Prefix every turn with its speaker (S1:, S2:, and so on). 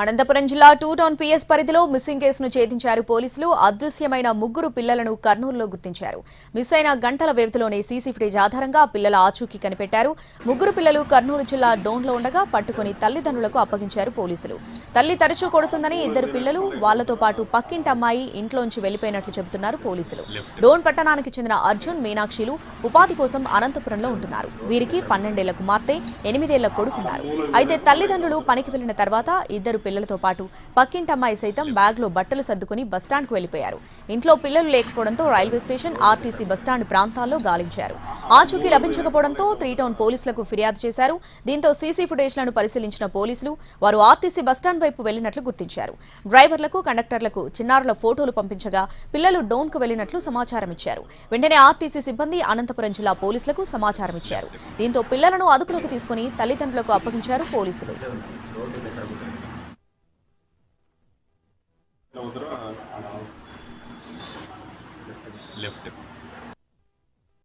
S1: అనంతపురం జిల్లా two town PS పరిధిలో missing కేసును ఛేదించారు పోలీసులు. అదృశ్యమైన ముగ్గురు పిల్లలను కర్నూలులో గుర్తించారు. మిస్ అయిన గంటల వ్యవధిలోనే సీసీ ఫుటేజ్ ఆధారంగా పిల్లల ఆచూకీ కనిపెట్టారు. ముగ్గురు పిల్లలు కర్నూలు జిల్లా డోన్లో ఉండగా పట్టుకుని తల్లిదండ్రులకు అప్పగించారు పోలీసులు. తల్లి తరచూ కొడుతుందని ఇద్దరు పిల్లలు వాళ్ళతో పాటు పక్కింటి అమ్మాయి ఇంట్లోంచి వెళ్ళిపోయినట్లు చెబుతున్నారు పోలీసులు. డోన్ పట్టణానికి చెందిన అర్జున్ మీనాక్షిలు ఉపాధి కోసం అనంతపురంలో ఉంటున్నారు. వీరికి పన్నెండేళ్ళ కుమార్తె ఎనిమిదేళ్ళ కొడుకున్నారు. అయితే తల్లిదండ్రులు పనికి వెళ్ళిన తర్వాత ఇద్దరు పిల్లలతో పాటు పక్కింటి అమ్మాయి సైతం బ్యాగ్లో బట్టలు సర్దుకుని బస్టాండ్కు వెళ్ళిపోయారు ఇంట్లో పిల్లలు లేకపోవడంతో రైల్వే స్టేషన్ ఆర్టీసీ బస్టాండ్ ప్రాంతాల్లో గాలించారు. ఆచూకీ లభించకపోవడంతో త్రీ టౌన్ పోలీసులకు ఫిర్యాదు చేశారు. దీంతో సీసీ ఫుటేజ్లను పరిశీలించిన పోలీసులు వారు ఆర్టీసీ బస్టాండ్ వైపు వెళ్ళినట్లు గుర్తించారు. డ్రైవర్లకు కండక్టర్లకు చిన్నారుల ఫోటోలు పంపించగా పిల్లలు డోన్కు వెళ్ళినట్లు సమాచారం ఇచ్చారు. వెంటనే ఆర్టీసీ సిబ్బంది అనంతపురం జిల్లా పోలీసులకు సమాచారం ఇచ్చారు. దీంతో పిల్లలను అదుపులోకి తీసుకుని తల్లిదండ్రులకు అప్పగించారు పోలీసులు.
S2: لو ضربها على لفت